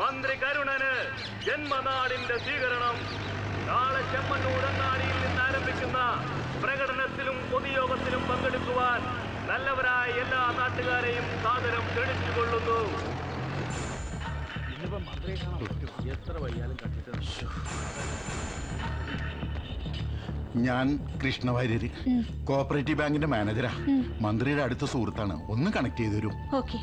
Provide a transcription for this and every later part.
മന്ത്രി കരുണന് ജന്മനാടിന്റെ സ്വീകരണം. നാളെ ചെമ്മണ്ണൂർ അങ്ങാടിയിൽ നിന്ന് ആരംഭിക്കുന്ന പ്രകടനത്തിലും പൊതുയോഗത്തിലും പങ്കെടുക്കുവാൻ നല്ലവരായ എല്ലാ നാട്ടുകാരെയും സാദരം ക്ഷണിച്ചുകൊള്ളുന്നു. ഞാൻ കൃഷ്ണവാര്യര് കോപ്പറേറ്റീവ് ബാങ്കിന്റെ മാനേജരാ. മന്ത്രിയുടെ അടുത്ത സുഹൃത്താണ്. ഒന്ന് കണക്ട് ചെയ്തു തരും. ഓക്കെ.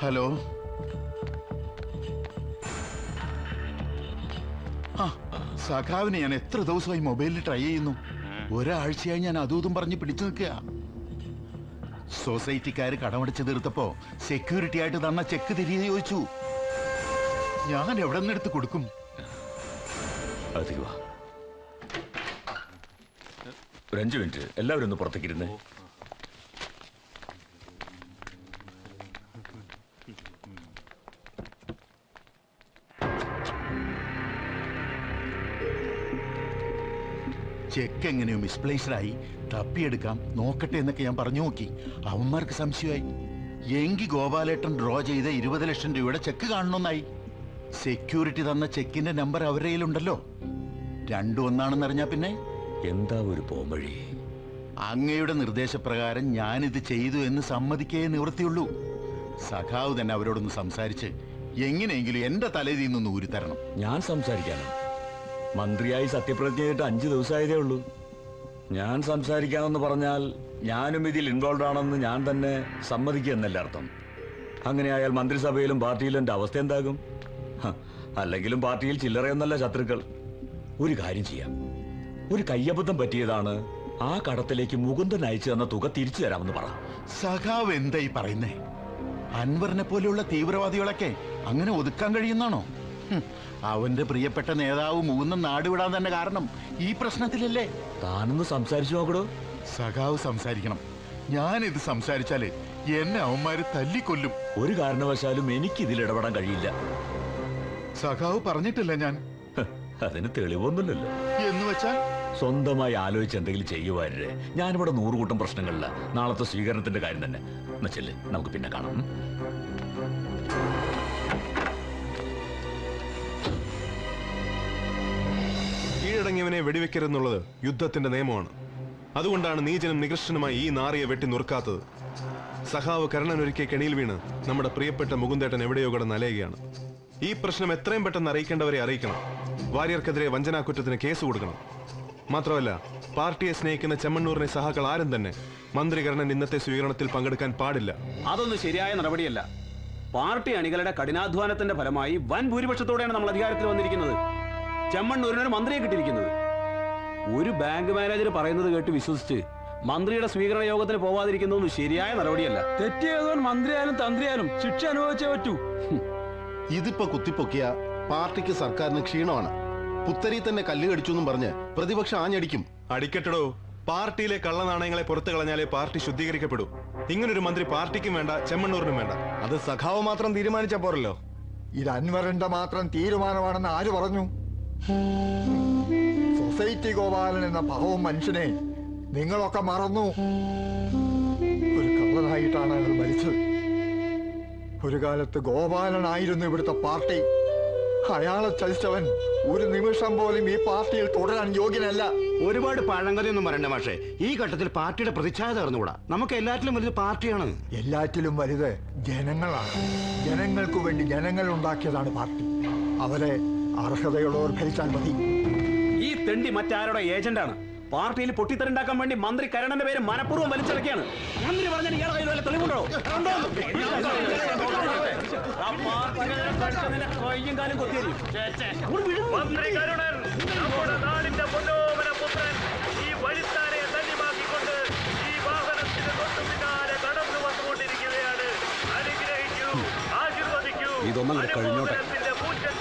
ഹലോ. ആ സഖാവിനെ ഞാൻ എത്ര ദിവസമായി മൊബൈലിൽ ട്രൈ ചെയ്യുന്നു. ഒരാഴ്ചയായി ഞാൻ അതും പറഞ്ഞ് പിടിച്ചു നിൽക്കുക. സൊസൈറ്റിക്കാർ കടമടിച്ച് തീർത്തപ്പോ സെക്യൂരിറ്റി ആയിട്ട് തന്ന ചെക്ക് തിരികെ ചോദിച്ചു. ഞാൻ എവിടെ നിന്നെടുത്ത് കൊടുക്കും? അധിക ഒരു അഞ്ചു മിനിറ്റ്. എല്ലാവരും ഒന്ന് പുറത്തേക്ക് ചെക്ക് എങ്ങനെയോ മിസ്പ്ലേസ്ഡായി തപ്പിയെടുക്കാം. നോക്കട്ടെ എന്നൊക്കെ ഞാൻ പറഞ്ഞു നോക്കി. അവന്മാർക്ക് സംശയമായി. എങ്കി ഗോപാലേട്ടൻ ഡ്രോ ചെയ്ത ഇരുപത് ലക്ഷം രൂപയുടെ ചെക്ക് കാണണമെന്നായി. സെക്യൂരിറ്റി തന്ന ചെക്കിന്റെ നമ്പർ അവരുടെ കയ്യിലുണ്ടല്ലോ. രണ്ടും ഒന്നാണെന്ന് അറിഞ്ഞാ പിന്നെ? എന്താ ഒരു പോംവഴി? അങ്ങയുടെ നിർദ്ദേശപ്രകാരം ഞാനിത് ചെയ്തു എന്ന് സമ്മതിക്കേ നിവൃത്തിയുള്ളൂ. സഖാവ് തന്നെ അവരോടൊന്ന് സംസാരിച്ച് എങ്ങനെയെങ്കിലും എന്റെ തലയിൽ നിന്നൊന്ന് ഊരിത്തരണം. ഞാൻ സംസാരിക്കാനോ? മന്ത്രിയായി സത്യപ്രതിജ്ഞ ചെയ്തിട്ട് അഞ്ചു ദിവസമായതേ ഉള്ളൂ. ഞാൻ സംസാരിക്കാമെന്ന് പറഞ്ഞാൽ ഞാനും ഇതിൽ ഇൻവോൾവ് ആണെന്ന് ഞാൻ തന്നെ സമ്മതിക്കുക എന്നല്ല അർത്ഥം. അങ്ങനെയായാൽ മന്ത്രിസഭയിലും പാർട്ടിയിലും എന്റെ അവസ്ഥ എന്താകും? അല്ലെങ്കിലും പാർട്ടിയിൽ ചില്ലറയൊന്നല്ല ശത്രുക്കൾ. ഒരു കാര്യം ചെയ്യാം. ഒരു കയ്യബദ്ധം പറ്റിയതാണ് ആ കടത്തിലേക്ക് മുകുന്ദൻ അയച്ചു തന്ന തുക തിരിച്ചു തരാമെന്ന് പറ. സഖാവ് എന്തായി പറയുന്നേ? അൻവറിനെ പോലെയുള്ള തീവ്രവാദികളൊക്കെ അങ്ങനെ ഒതുക്കാൻ കഴിയുന്നാണോ? അവന്റെ പ്രിയപ്പെട്ട നേതാവ് മൂന്ന് നാടുവിടാൻ തന്നെ കാരണം ഈ പ്രശ്നത്തിലല്ലേ? താനൊന്ന് സംസാരിച്ചു നോക്കടോ. സഖാവ് സംസാരിക്കണം. ഞാൻ ഇത് സംസാരിച്ചാൽ എന്നെ അവന്മാര് തല്ലിക്കൊല്ലും. ഒരു കാരണവശാലും എനിക്ക് ഇതിൽ ഇടപെടാൻ കഴിയില്ല. സഖാവ് പറഞ്ഞിട്ടില്ല ഞാൻ. അതിന് തെളിവൊന്നുമില്ലല്ലോ. എന്ന് വെച്ചാൽ? സ്വന്തമായി ആലോചിച്ച് എന്തെങ്കിലും ചെയ്യുവാനേ ഞാനിവിടെ നൂറുകൂട്ടം പ്രശ്നങ്ങളില്ല നാളത്തെ സ്വീകരണത്തിന്റെ കാര്യം തന്നെ. എന്നുവെച്ചല്ലേ നമുക്ക് പിന്നെ കാണാം. കീഴടങ്ങിയവനെ വെടിവെക്കരുതെന്നുള്ളത് യുദ്ധത്തിന്റെ നിയമമാണ്. അതുകൊണ്ടാണ് നീചനും നികൃഷ്ടനുമായി ഈ നാറിയെ വെട്ടി നുറുക്കാത്തത്. സഖാവ് കരണനൊരുക്കിയ കെണിയിൽ വീണ് നമ്മുടെ പ്രിയപ്പെട്ട മുകുന്ദേട്ടൻ എവിടെയോ കിടന്ന് അലയുകയാണ്. ഈ പ്രശ്നം എത്രയും പെട്ടെന്ന് അറിയിക്കേണ്ടവരെ അറിയിക്കണം. വാര്യർക്കെതിരെ വഞ്ചനാക്കുറ്റത്തിന് കേസ് കൊടുക്കണം. മാത്രമല്ല പാർട്ടിയെ സ്നേഹിക്കുന്ന ചെമ്മണ്ണൂറിനെ സഹാക്കൾ ആരും തന്നെ മന്ത്രി കരണൻ ഇന്നത്തെ സ്വീകരണത്തിൽ പങ്കെടുക്കാൻ പാടില്ല. അതൊന്നും ശരിയായ നടപടിയല്ല. പാർട്ടി അണികളുടെ കഠിനാധ്വാനത്തിന്റെ ഫലമായി വൻ ഭൂരിപക്ഷത്തോടെയാണ് നമ്മൾ അധികാരത്തിൽ വന്നിരിക്കുന്നത്. ചെമ്മണ്ണൂരിനൊരു മന്ത്രിയെ കിട്ടിയിരിക്കുന്നത്. ഒരു ബാങ്ക് മാനേജർ പറയുന്നത് കേട്ട് വിശ്വസിച്ച് മന്ത്രിയുടെ സ്വീകരണ യോഗത്തിന് പോവാതിരിക്കുന്നതൊന്നും ശരിയായ നടപടിയല്ല. തെറ്റിയതോ മന്ത്രിയാലും തന്ത്രിയാലും ശിക്ഷ അനുഭവിച്ചേ പറ്റൂ. ഇതിപ്പോ കുത്തിപ്പൊക്കിയ പാർട്ടിക്ക് സർക്കാരിന് ക്ഷീണമാണ്. പുത്തരി തന്നെ കല്ല് കടിച്ചു എന്നും പറഞ്ഞ് പ്രതിപക്ഷം ആഞ്ഞടിക്കും. അടിക്കട്ടടോ. പാർട്ടിയിലെ കള്ളനാണയങ്ങളെ പുറത്തു കളഞ്ഞാലേ പാർട്ടി ശുദ്ധീകരിക്കപ്പെടൂ. ഇങ്ങനൊരു മന്ത്രി പാർട്ടിക്കും വേണ്ട ചെമ്മണ്ണൂരിനും വേണ്ട. അത് സഖാവ് മാത്രം തീരുമാനിച്ച പോരല്ലോ. ഇത് അൻവറിന്റെ മാത്രം തീരുമാനമാണെന്ന് ആര് പറഞ്ഞു? സൊസൈറ്റി ഗോപാലൻ എന്ന പാവം മനുഷ്യനെ നിങ്ങളൊക്കെ മറന്നു. ഒരു കള്ളനായിട്ടാണ് അയാൾ മരിച്ചത്. ഒരു കാലത്ത് ഗോപാലനായിരുന്നു ഇവിടുത്തെ പാർട്ടി. അയാളെ ചതിച്ചവൻ ഒരു നിമിഷം പോലും ഈ പാർട്ടിയിൽ തുടരാൻ യോഗ്യനല്ല. ഒരുപാട് പഴങ്കഥയൊന്നും പറയണ്ട പക്ഷേ ഈ ഘട്ടത്തിൽ പാർട്ടിയുടെ പ്രതിച്ഛായ തകർന്നുകൂടാ. നമുക്ക് എല്ലാറ്റിലും വലുത് പാർട്ടിയാണ്. എല്ലാറ്റിലും വലുത് ജനങ്ങളാണ്. ജനങ്ങൾക്ക് വേണ്ടി ജനങ്ങൾ ഉണ്ടാക്കിയതാണ് പാർട്ടി. അവരെ അർഹതയുള്ളവർ ഭരിച്ചാൽ മതി. ഈ തെണ്ടി മറ്റാരുടെ ഏജന്റാണ്? പാർട്ടിയിൽ പൊട്ടിത്തരണ്ടാക്കാൻ വേണ്ടി മന്ത്രി കരണന്റെ പേര് മനഃപൂർവം വലിച്ചിറക്കിയാണ്. മന്ത്രി ഇതൊന്നും കയ്യിൽ വല്ല തെളിവുണ്ടോ? കയ്യും കാലും കടന്നു വന്നുകൊണ്ടിരിക്കുകയാണ്. അനുഗ്രഹിക്കൂ കഴിഞ്ഞോട്ടെ.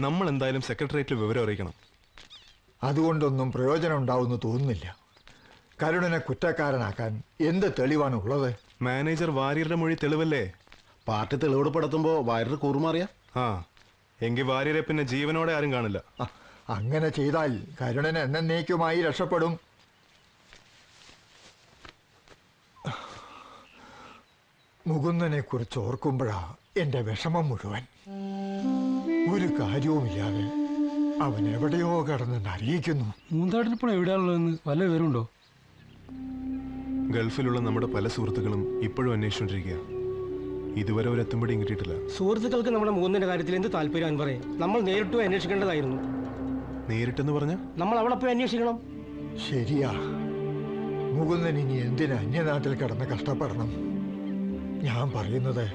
നമ്മൾ എന്തായാലും സെക്രട്ടേറിയറ്റിൽ വിവരം അറിയിക്കണം. അതുകൊണ്ടൊന്നും പ്രയോജനം ഉണ്ടാവുമെന്ന് തോന്നുന്നില്ല. കരുണനെ കുറ്റക്കാരനാക്കാൻ എന്ത് തെളിവാണ് ഉള്ളത്? മാനേജർ വാര്യരുടെ മൊഴി തെളിവല്ലേ? പാർട്ടി തെളിവെടുപ്പെടുത്തുമ്പോൾ വാര്യർ കൂറുമാറിയ ആ എങ്കിൽ വാര്യരെ പിന്നെ ജീവനോടെ ആരും കാണില്ല. അങ്ങനെ ചെയ്താൽ കരുണൻ എന്നേക്കുമായി രക്ഷപ്പെടും. മുകുന്ദനെ കുറിച്ച് ഓർക്കുമ്പോഴാ എന്റെ വിഷമം മുഴുവൻ. ഒരു കാര്യവുമില്ലാതെ അവൻ എവിടെയോ കടന്നെന്ന് അറിയിക്കുന്നു മൂന്നാട്ടിനിപ്പോൾ എവിടെയാണുള്ളതെന്ന് പല വിവരമുണ്ടോ? ഗൾഫിലുള്ള നമ്മുടെ പല സുഹൃത്തുക്കളും ഇപ്പോഴും അന്വേഷിച്ചുകൊണ്ടിരിക്കുക ഇതുവരെ ഒരു എത്തുമ്പടിയും കിട്ടിയിട്ടില്ല. സുഹൃത്തുക്കൾക്ക് നമ്മുടെ മൂന്നിന്റെ കാര്യത്തിൽ എന്ത് താല്പര്യം പറയും നമ്മൾ നേരിട്ട് പോയി അന്വേഷിക്കേണ്ടതായിരുന്നു. നേരിട്ടെന്ന് പറഞ്ഞ? നമ്മൾ അവിടെ പോയി അന്വേഷിക്കണം. ശരിയാ. മുകുന്ദൻ ഇനി എന്തിനാ അന്യനാട്ടിൽ കടന്ന് കഷ്ടപ്പെടണം? ഞാൻ പറയുന്നത്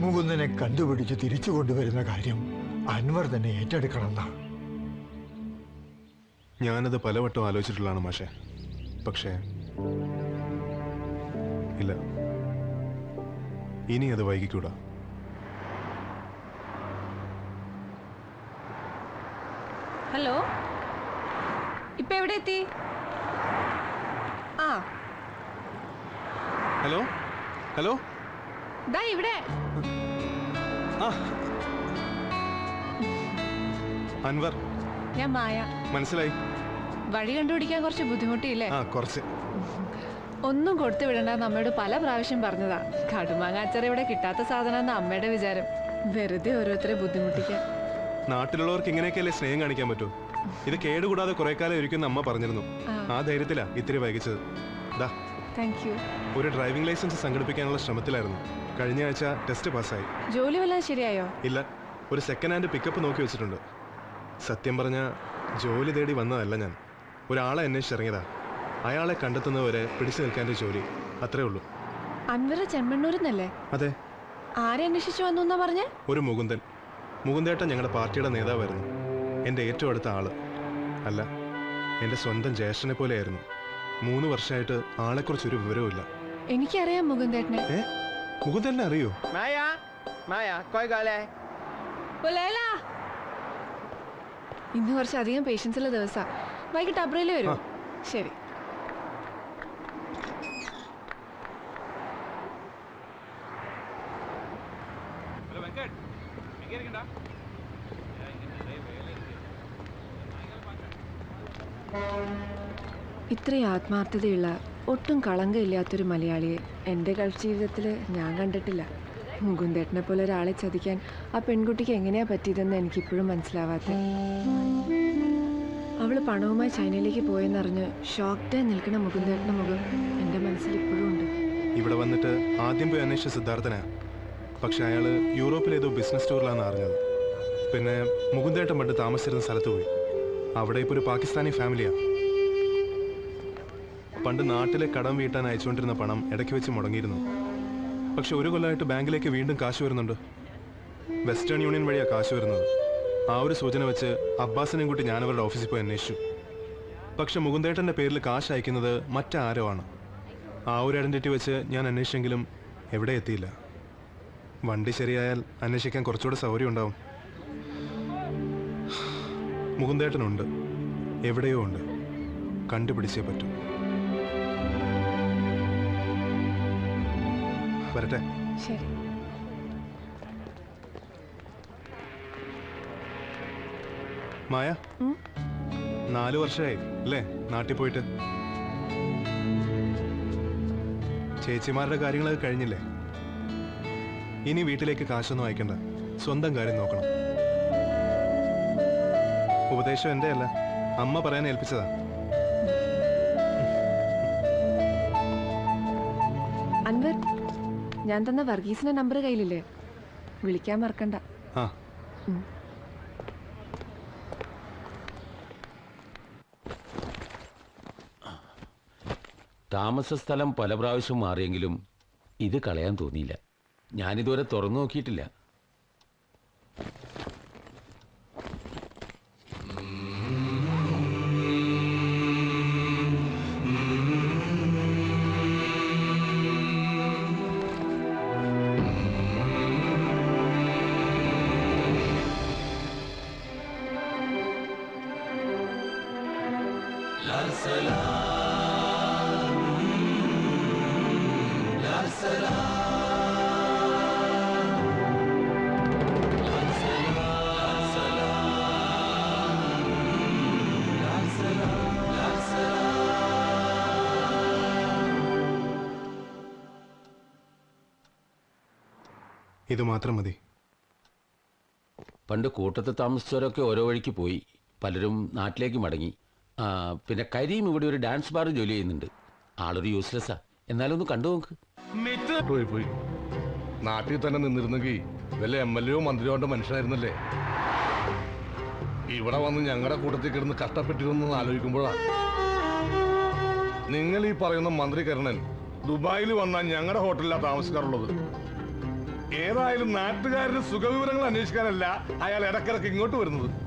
മുകുന്ദനെ കണ്ടുപിടിച്ച് തിരിച്ചു കൊണ്ടുവരുന്ന കാര്യം അൻവർ തന്നെ ഏറ്റെടുക്കണമെന്നാ ഞാനത് പലവട്ടം ആലോചിച്ചിട്ടുള്ളതാണ് മാഷെ. പക്ഷേ ഇല്ല. ഇനി അത് വൈകിക്കൂടാ. ഹലോ? ഇപ്പൊ എവിടെ എത്തി? ആ. ഹലോ? ഹലോ? ദാ ഇവിടെ. ആ അൻവർ. ഞാൻ മായ. മനസ്സിലായി? വഴി കണ്ടുപിടിക്കാൻ കുറച്ച് ബുദ്ധിമുട്ടിയില്ലേ? ആ കുറച്ച്. ഒന്നും കൊടുത്തു വിടണ്ട അമ്മയോട് പല പ്രാവശ്യം പറഞ്ഞതാ. കടുമാങ്ങാച്ചറി ഇവിടെ കിട്ടാത്ത സാധനം അമ്മയുടെ വിചാരം. വെറുതെ ഓരോരുത്തരെ ബുദ്ധിമുട്ടിക്കാൻ. നാട്ടിലുള്ളവർക്ക് ഇങ്ങനെയൊക്കെയല്ലേ സ്നേഹം കാണിക്കാൻ പറ്റൂ? ഇത് കേടുകൂടാതെ കുറെ കാലം ഇരിക്കുന്ന അമ്മ പറഞ്ഞിരുന്നു. ആ. ആ ധൈര്യത്തിലാ ഇത്തിരി വൈകിച്ചത്. ദാ. താങ്ക് യു ഒരു ഡ്രൈവിംഗ് ലൈസൻസ് സംഘടിപ്പിക്കാനുള്ള ശ്രമത്തിലായിരുന്നു. കഴിഞ്ഞ ആഴ്ച ടെസ്റ്റ് പാസ്സായി. ജോലി വല്ലതും ശരിയായോ? ഇല്ല. ഒരു സെക്കൻഡ് ഹാൻഡ് പിക്കപ്പ് നോക്കി വെച്ചിട്ടുണ്ട്. സത്യം പറഞ്ഞ ജോലി തേടി വന്നതല്ല ഞാൻ. ഒരാളെ അന്വേഷിച്ചിറങ്ങിയതാ. അയാളെ കണ്ടെത്തുന്നവരെ പിടിച്ചു നിൽക്കാൻ ഒരു ജോലി അത്രേ ഉള്ളൂ. അൻവറ ചെമ്മണ്ണൂരിന്നല്ലേ? അതെ. ആരെ അന്വേഷിച്ചു വന്നു എന്നാ പറഞ്ഞേ? ഒരു മുകുന്ദൻ. മുകുന്ദേട്ടൻ ഞങ്ങളുടെ പാർട്ടിയുടെ നേതാവായിരുന്നു. എന്റെ ഏറ്റവും അടുത്ത ആൾ. അല്ല എന്റെ സ്വന്തം ജ്യേഷ്ഠനെ പോലെയായിരുന്നു. മൂന്ന് വർഷമായിട്ട് ആളെക്കുറിച്ചൊരു വിവരവുമില്ല. എനിക്കറിയാം മുകുന്ദേട്ടനെ. ഏ? മുകുന്ദേട്ടനെ അറിയോ? മായാ മായാ കോയ് കാലേ. ഉലേല. ഇന്ന് കുറച്ചധികം പേഷ്യൻസ് ഉള്ള ദിവസാ. വൈകിട്ട് അബ്രയിൽ വരും. ശരി. ഇത്രയും ആത്മാർത്ഥതയുള്ള ഒട്ടും കളങ്കമില്ലാത്തൊരു മലയാളിയെ എന്റെ ഗൾഫ് ജീവിതത്തിൽ ഞാൻ കണ്ടിട്ടില്ല. മുകുന്ദേട്ടനെ പോലെ ഒരാളെ ചതിക്കാൻ ആ പെൺകുട്ടിക്ക് എങ്ങനെയാ പറ്റിയതെന്ന് എനിക്കിപ്പോഴും മനസ്സിലാവാത്ത. അവൾ പണവുമായി ചൈനയിലേക്ക് പോയെന്നറിഞ്ഞ് ഷോക്ഡായി നിൽക്കുന്ന മുകുന്ദേട്ടന്റെ മുഖം എന്റെ മനസ്സിൽ ഇപ്പോഴും ഉണ്ട്. ഇവിടെ വന്നിട്ട് ആദ്യം പോയി അന്വേഷിച്ച സിദ്ധാർത്ഥന. പക്ഷെ അയാൾ യൂറോപ്പിലേതോ ബിസിനസ് ടൂറിലാണെന്ന് അറിഞ്ഞത്. പിന്നെ മുകുന്ദേട്ടൻ പണ്ട് താമസിച്ചിരുന്ന സ്ഥലത്ത് പോയി. അവിടെ ഇപ്പോൾ ഒരു പാകിസ്ഥാനി ഫാമിലിയാ. പണ്ട് നാട്ടിലെ കടം വീട്ടാൻ അയച്ചുകൊണ്ടിരുന്ന പണം ഇടയ്ക്ക് വെച്ച് മുടങ്ങിയിരുന്നു. പക്ഷെ ഒരു കൊല്ലമായിട്ട് ബാങ്കിലേക്ക് വീണ്ടും കാശ് വരുന്നുണ്ട്. വെസ്റ്റേൺ യൂണിയൻ വഴിയാണ് കാശ് വരുന്നത്. ആ ഒരു സൂചന വെച്ച് അബ്ബാസിനെയും കൂട്ടി ഞാൻ അവരുടെ ഓഫീസിൽ പോയി അന്വേഷിച്ചു. പക്ഷെ മുകുന്ദേട്ടന്റെ പേരിൽ കാശ് അയക്കുന്നത് മറ്റാരോ ആണ്. ആ ഒരു ഐഡന്റിറ്റി വെച്ച് ഞാൻ അന്വേഷിച്ചെങ്കിലും എവിടെ എത്തിയില്ല. വണ്ടി ശരിയായാൽ അന്വേഷിക്കാൻ കുറച്ചുകൂടെ സൗകര്യം ഉണ്ടാവും. മുകുന്ദേട്ടനുണ്ട്. എവിടെയോ ഉണ്ട്. കണ്ടുപിടിച്ചേ പറ്റൂ. വരട്ടെ. ശരി. മായ നാലു വർഷമായി അല്ലേ? നാട്ടിൽ പോയിട്ട്. ചേച്ചിമാരുടെ കാര്യങ്ങളൊക്കെ കഴിഞ്ഞില്ലേ? ഇനി വീട്ടിലേക്ക് കാശൊന്നും അയക്കണ്ട. സ്വന്തം കാര്യം നോക്കണം. ഉപദേശം എന്റെ അല്ല അമ്മ പറയാൻ ഏൽപ്പിച്ചതാ. അൻവർ ഞാൻ തന്ന വർഗീസിന്റെ നമ്പർ കയ്യിലില്ലേ? വിളിക്കാൻ മറക്കണ്ട. ആ. താമസ സ്ഥലം പല പ്രാവശ്യം മാറിയെങ്കിലും ഇത് കളയാൻ തോന്നിയില്ല. ഞാനിതുവരെ തുറന്നു നോക്കിയിട്ടില്ല. ഇത് മാത്രം മതി. പണ്ട് കൂട്ടത്ത് താമസിച്ചവരൊക്കെ ഓരോ വഴിക്ക് പോയി. പലരും നാട്ടിലേക്ക് മടങ്ങി. പിന്നെ കരീം ഇവിടെ ഒരു ഡാൻസ് ബാർ ജോലി ചെയ്യുന്നുണ്ട്. ആളൊരു യൂസ്ലെസ്സാ എന്നാലും ഒന്ന് കണ്ടു നോക്ക്. പോയി പോയി. നാട്ടിൽ തന്നെ നിന്നിരുന്നെങ്കിൽ വല്ല എം എൽ എയോ മന്ത്രിയോ മനുഷ്യനായിരുന്നല്ലേ? ഇവിടെ വന്ന് ഞങ്ങളുടെ കൂട്ടത്തിൽ കിടന്ന് കഷ്ടപ്പെട്ടിരുന്നു ആലോചിക്കുമ്പോഴാ. നിങ്ങൾ ഈ പറയുന്ന മന്ത്രി കരുണൻ ദുബായിൽ വന്നാൽ ഞങ്ങളുടെ ഹോട്ടലിലാണ് താമസിക്കാറുള്ളത്. ഏതായാലും നാട്ടുകാരുടെ സുഖവിവരങ്ങൾ അന്വേഷിക്കാനല്ല അയാൾ ഇടക്കിടക്ക് ഇങ്ങോട്ട് വരുന്നത്.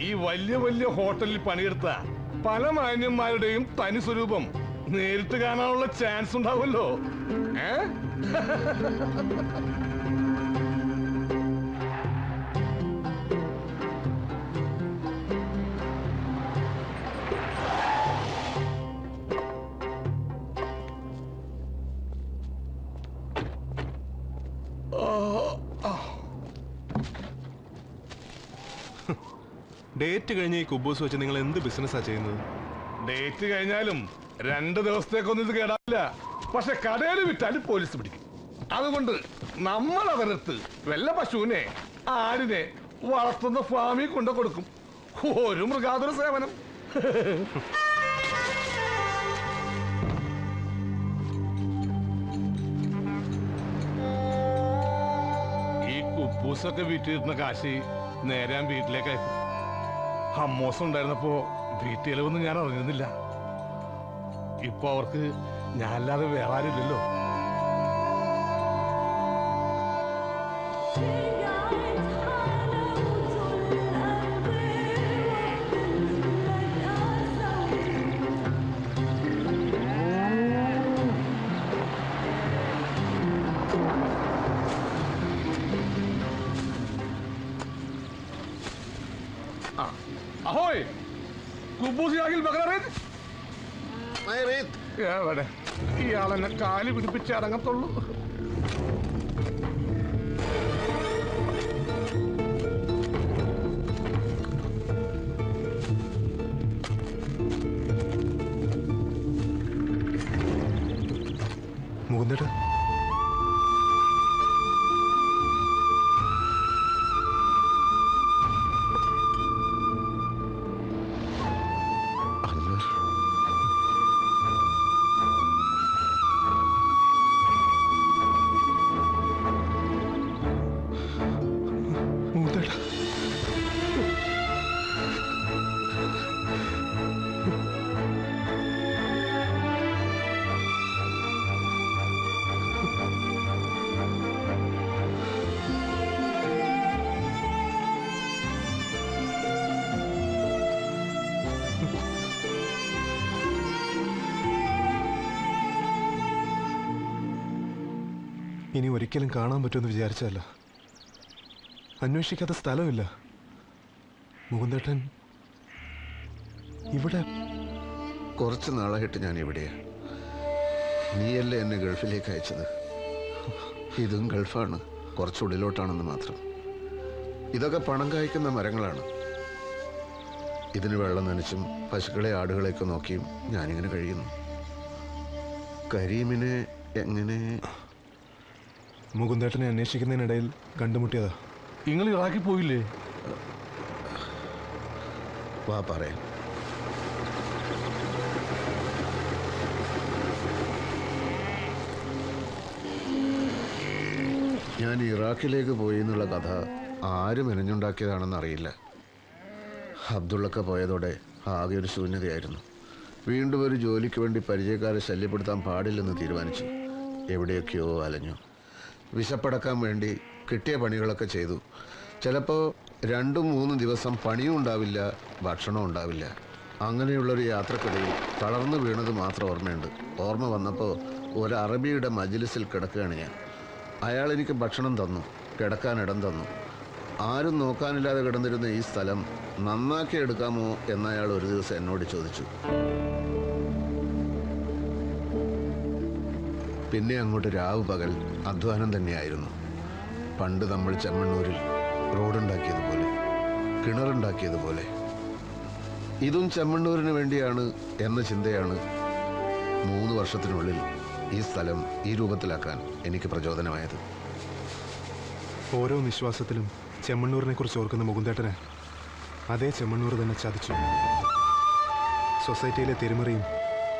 ഈ വലിയ വലിയ ഹോട്ടലിൽ പണിയെടുത്ത പല മാന്യന്മാരുടെയും തനി സ്വരൂപം നേരിട്ട് കാണാനുള്ള ചാൻസ് ഉണ്ടാവുമല്ലോ. ഏ? ഡേറ്റ് കഴിഞ്ഞ ഈ കുബൂസ് വെച്ച് നിങ്ങൾ എന്ത് ബിസിനസ്സാ ചെയ്യുന്നത്? ഡേറ്റ് കഴിഞ്ഞാലും രണ്ട് ദിവസത്തേക്കൊന്നും ഇത് കേടാവില്ല. പക്ഷെ കടയിൽ വിറ്റാൽ പോലീസ് പിടിക്കും. അതുകൊണ്ട് നമ്മൾ അവരടുത്ത് വല്ല പശുവിനെ ആടിനെ വളർത്തുന്ന ഫാമിൽ കൊണ്ടു കൊടുക്കും. ഒരു മൃഗാതുര സേവനം. ഈ കുപ്പൂസൊക്കെ വിറ്റിരുന്ന കാശി നേരം വീട്ടിലേക്ക് അയക്കും ഹമ്മോസം ഉണ്ടായിരുന്നപ്പോ വീട്ടിലൊന്നും ഞാൻ അറിഞ്ഞിരുന്നില്ല. ഇപ്പൊ അവർക്ക് ഞാനല്ലാതെ വേറെ ആരുമില്ലല്ലോ. അടങ്ങത്തുള്ളൂ. ഇനി ഒരിക്കലും കാണാൻ പറ്റുമെന്ന് വിചാരിച്ചല്ല അന്വേഷിക്കാത്ത സ്ഥലമില്ല. മുകുന്ദേട്ടൻ ഇവിടെ കുറച്ച് നാളായിട്ട് ഞാൻ ഇവിടെയാ. നീയല്ലേ എന്നെ ഗൾഫിലേക്ക് അയച്ചത്? ഇതും ഗൾഫാണ് കുറച്ചുള്ളിലോട്ടാണെന്ന് മാത്രം. ഇതൊക്കെ പണം കായ്ക്കുന്ന മരങ്ങളാണ്. ഇതിന് വെള്ളം നനച്ചും പശുക്കളെ ആടുകളെയൊക്കെ നോക്കിയും ഞാനിങ്ങനെ കഴിയുന്നു. കരീമിനെ എങ്ങനെ മുകുന്ദേട്ടനെ അന്വേഷിക്കുന്നതിനിടയിൽ കണ്ടുമുട്ടിയതാ. നിങ്ങൾ ഇറാഖിൽ പോയില്ലേ? വാ പറയാം. ഞാൻ ഇറാഖിലേക്ക് പോയി എന്നുള്ള കഥ ആരും മെനഞ്ഞുണ്ടാക്കിയതാണെന്ന് അറിയില്ല അബ്ദുള്ളക്ക പോയതോടെ ആകെ ഒരു ശൂന്യതയായിരുന്നു. വീണ്ടും ഒരു ജോലിക്ക് വേണ്ടി പരിചയക്കാരെ ശല്യപ്പെടുത്താൻ പാടില്ലെന്ന് തീരുമാനിച്ചു. എവിടെയൊക്കെയോ അലഞ്ഞു. വിശപ്പടക്കാൻ വേണ്ടി കിട്ടിയ പണികളൊക്കെ ചെയ്തു. ചിലപ്പോൾ രണ്ടും മൂന്നും ദിവസം പണിയും ഉണ്ടാവില്ല ഭക്ഷണവും ഉണ്ടാവില്ല. അങ്ങനെയുള്ളൊരു യാത്രക്കിടയിൽ തളർന്നു വീണത് മാത്രം ഓർമ്മയുണ്ട്. ഓർമ്മ വന്നപ്പോൾ ഒരു അറബിയുടെ മജ്ലിസിൽ കിടക്കുകയാണ് ഞാൻ. അയാൾ എനിക്ക് ഭക്ഷണം തന്നു കിടക്കാൻ ഇടം തന്നു. ആരും നോക്കാനില്ലാതെ കിടന്നിരുന്ന ഈ സ്ഥലം നന്നാക്കി എടുക്കാമോ എന്നയാൾ ഒരു ദിവസം എന്നോട് ചോദിച്ചു. പിന്നെ അങ്ങോട്ട് രാവ് പകൽ അധ്വാനം തന്നെയായിരുന്നു. പണ്ട് നമ്മൾ ചെമ്മണ്ണൂരിൽ റോഡുണ്ടാക്കിയതുപോലെ കിണറുണ്ടാക്കിയതുപോലെ. ഇതും ചെമ്മണ്ണൂരിന് വേണ്ടിയാണ് എന്ന ചിന്തയാണ് മൂന്ന് വർഷത്തിനുള്ളിൽ ഈ സ്ഥലം ഈ രൂപത്തിലാക്കാൻ എനിക്ക് പ്രചോദനമായത്. ഓരോ നിശ്വാസത്തിലും ചെമ്മണ്ണൂരിനെ കുറിച്ച് ഓർക്കുന്ന മുകുന്ദേട്ടന് അതേ ചെമ്മണ്ണൂർ തന്നെ ചതിച്ചു. സൊസൈറ്റിയിലെ തിരുമറിയും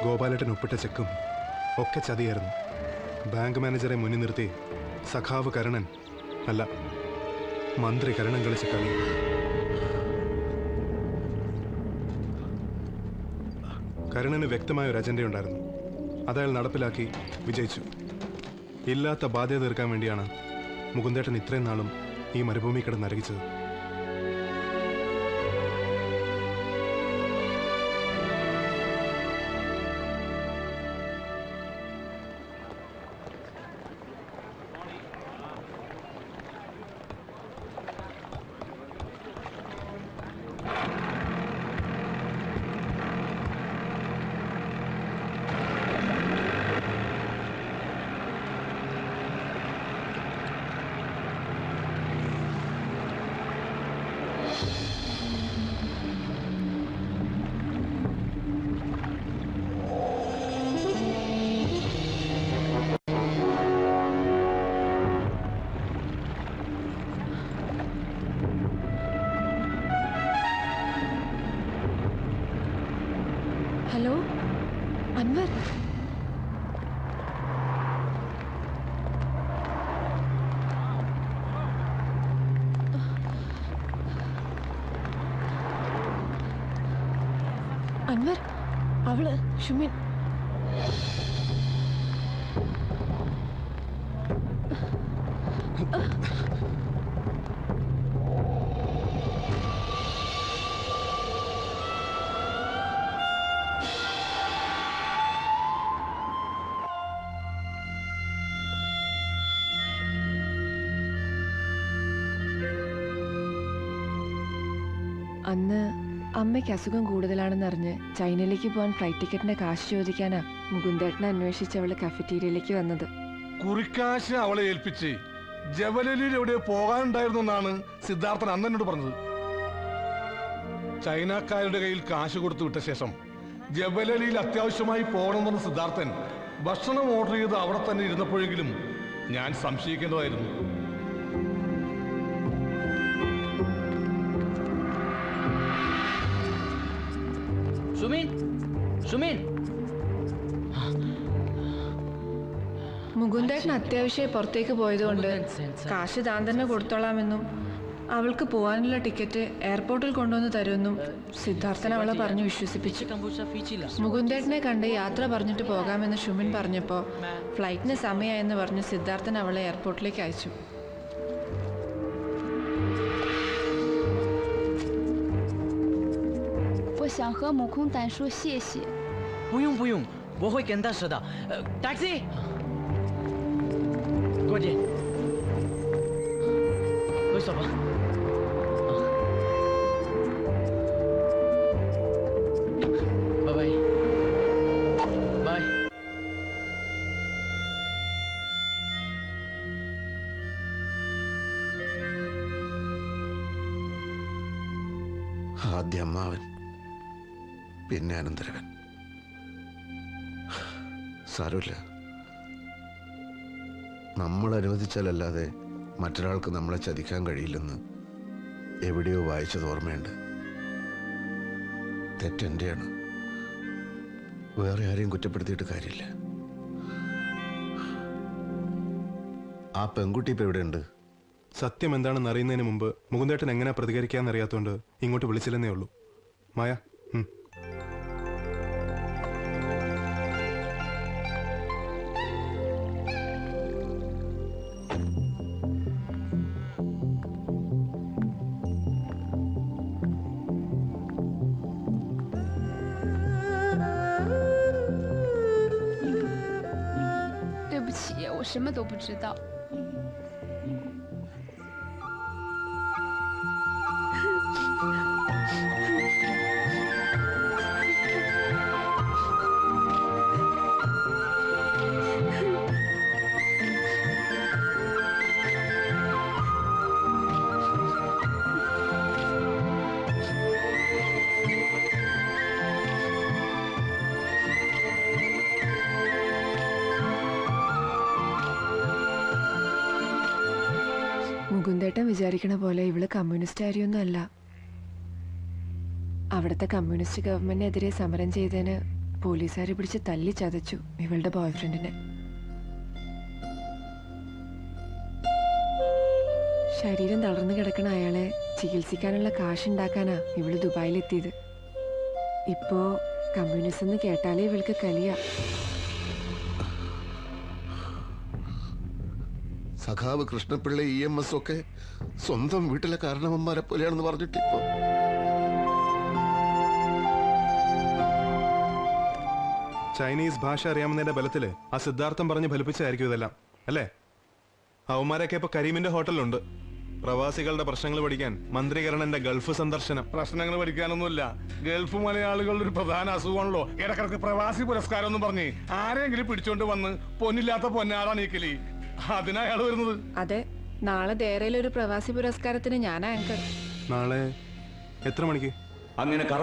ഗോപാലേട്ടൻ ഒപ്പിട്ട ചെക്കും ഒക്കെ ചതിയായിരുന്നു. ബാങ്ക് മാനേജറെ മുന്നിൽ നിർത്തി സഖാവ് കരണൻ അല്ല മന്ത്രി കരണൻ കളിച്ച കളി. കരുണന് വ്യക്തമായ ഒരു അജണ്ടയുണ്ടായിരുന്നു അതയാൾ നടപ്പിലാക്കി വിജയിച്ചു. ഇല്ലാത്ത ബാധ്യത തീർക്കാൻ വേണ്ടിയാണ് മുകുന്ദേട്ടൻ ഇത്രയും നാളും ഈ മരുഭൂമി കിടന്ന് നരകിച്ചത് അൻവർ അൻവർ അവൾ ഷുമിൻ അന്ന് അമ്മയ്ക്ക് അസുഖം കൂടുതലാണെന്നറിഞ്ഞ് ചൈനയിലേക്ക് പോകാൻ ഫ്ലൈറ്റ് ടിക്കറ്റിന്റെ കാശ് ചോദിക്കാനാ മുകുന്ദേട്ടനെ അന്വേഷിച്ച് അവൾ കഫറ്റീരിയയിലേക്ക് വന്നത്. കുറിക്കാശിനെ അവളെ ഏൽപ്പിച്ച് ജബലലിയിൽ എവിടെ പോകാനുണ്ടായിരുന്നു എന്നാണ് സിദ്ധാർത്ഥൻ അന്ന് എന്നോട് പറഞ്ഞത്. ചൈനക്കാരുടെ കയ്യിൽ കാശ് കൊടുത്തു വിട്ട ശേഷം ജബലലിയിൽ അത്യാവശ്യമായി പോകണമെന്ന് സിദ്ധാർത്ഥൻ. ഭക്ഷണം ഓർഡർ ചെയ്ത് അവിടെ തന്നെ ഇരുന്നപ്പോഴെങ്കിലും ഞാൻ സംശയിക്കേണ്ടതായിരുന്നു. സുമീൻ. മുകുന്ദേട്ടൻ അത്യാവശ്യം പുറത്തേക്ക് പോയതുകൊണ്ട് കാശ് താൻ തന്നെ കൊടുത്തോളാമെന്നും അവൾക്ക് പോകാനുള്ള ടിക്കറ്റ് എയർപോർട്ടിൽ കൊണ്ടുവന്ന് തരുമെന്നും സിദ്ധാർത്ഥൻ അവളെ പറഞ്ഞു വിശ്വസിപ്പിച്ചു. മുകുന്ദേട്ടനെ കണ്ട് യാത്ര പറഞ്ഞിട്ട് പോകാമെന്ന് ഷുമിൻ പറഞ്ഞപ്പോൾ ഫ്ലൈറ്റിന് സമയമായെന്ന് പറഞ്ഞ് സിദ്ധാർത്ഥൻ അവളെ എയർപോർട്ടിലേക്ക് അയച്ചു മുഖം 不用不用，我会跟他说的。呃，taxi，过去，快走吧。拜拜，拜。 ആദ്യ അമ്മാവൻ പിന്നെ അനന്തരവൻ സാരമില്ല. നമ്മൾ അനുവദിച്ചാലല്ലാതെ മറ്റൊരാൾക്ക് നമ്മളെ ചതിക്കാൻ കഴിയില്ലെന്ന് എവിടെയോ വായിച്ചത് ഓർമ്മയുണ്ട്. തെറ്റെന്റെയാണ് വേറെ ആരെയും കുറ്റപ്പെടുത്തിയിട്ട് കാര്യമില്ല. ആ പെൺകുട്ടി ഇപ്പം എവിടെയുണ്ട്? സത്യം എന്താണെന്ന് അറിയുന്നതിന് മുമ്പ് മുകുന്ദേട്ടൻ എങ്ങനെ പ്രതികരിക്കാന്നറിയാത്തോണ്ട് ഇങ്ങോട്ട് വിളിച്ചില്ലെന്നേ ഉള്ളൂ. മായ 什么都不知道。മുകുന്ദേട്ടൻ വിചാരിക്കണ പോലെ ഇവൾ കമ്മ്യൂണിസ്റ്റ് ആയിരുന്നു അല്ല. അവിടുത്തെ കമ്മ്യൂണിസ്റ്റ് ഗവൺമെന്റിനെതിരെ സമരം ചെയ്തതിന് പോലീസുകാർ പിടിച്ച് തല്ലി ചതച്ചു ഇവളുടെ ബോയ്ഫ്രണ്ടിനെ. ശരീരം തളർന്നു കിടക്കണ അയാളെ ചികിത്സിക്കാനുള്ള കാശുണ്ടാക്കാനാ ഇവൾ ദുബായിലെത്തിയത്. ഇപ്പോ കമ്മ്യൂണിസം എന്ന് കേട്ടാലേ ഇവൾക്ക് കലിയാ. സഖാവ് കൃഷ്ണപിള്ള ഇ എം എസ് ഒക്കെ സ്വന്തം വീട്ടിലെ കാരണവന്മാരെ പോലെയാണെന്ന് പറഞ്ഞിട്ടിപ്പോ ചൈനീസ് ഭാഷ അറിയാമെന്നതിന്റെ ബലത്തിൽ ആ സിദ്ധാർത്ഥം പറഞ്ഞ് ഫലിപ്പിച്ചായിരിക്കും ഇതെല്ലാം അല്ലേ? അവന്മാരൊക്കെ ഇപ്പൊ കരീമിന്റെ ഹോട്ടലിലുണ്ട്. പ്രവാസികളുടെ പ്രശ്നങ്ങൾ പഠിക്കാൻ മന്ത്രികരണന്റെ ഗൾഫ് സന്ദർശനം. പ്രശ്നങ്ങൾ പഠിക്കാനൊന്നുമില്ല. ഗൾഫ് മലയാളികളുടെ ഒരു പ്രധാന അസുഖമാണല്ലോ. ഇടക്കിടക്ക് പ്രവാസി പുരസ്കാരം ഒന്നും പറഞ്ഞ് ആരെങ്കിലും പിടിച്ചോണ്ട് വന്ന് പൊന്നില്ലാത്ത പൊന്നാടാ നീക്കലി. അതിനാ അയാൾ വരുന്നത്? അതെ നാളെ ദേരയിലൊരു പ്രവാസി പുരസ്കാരത്തിന് ഞാൻ ആങ്കർ നാളെ എത്ര മണിക്ക്? അങ്ങനെ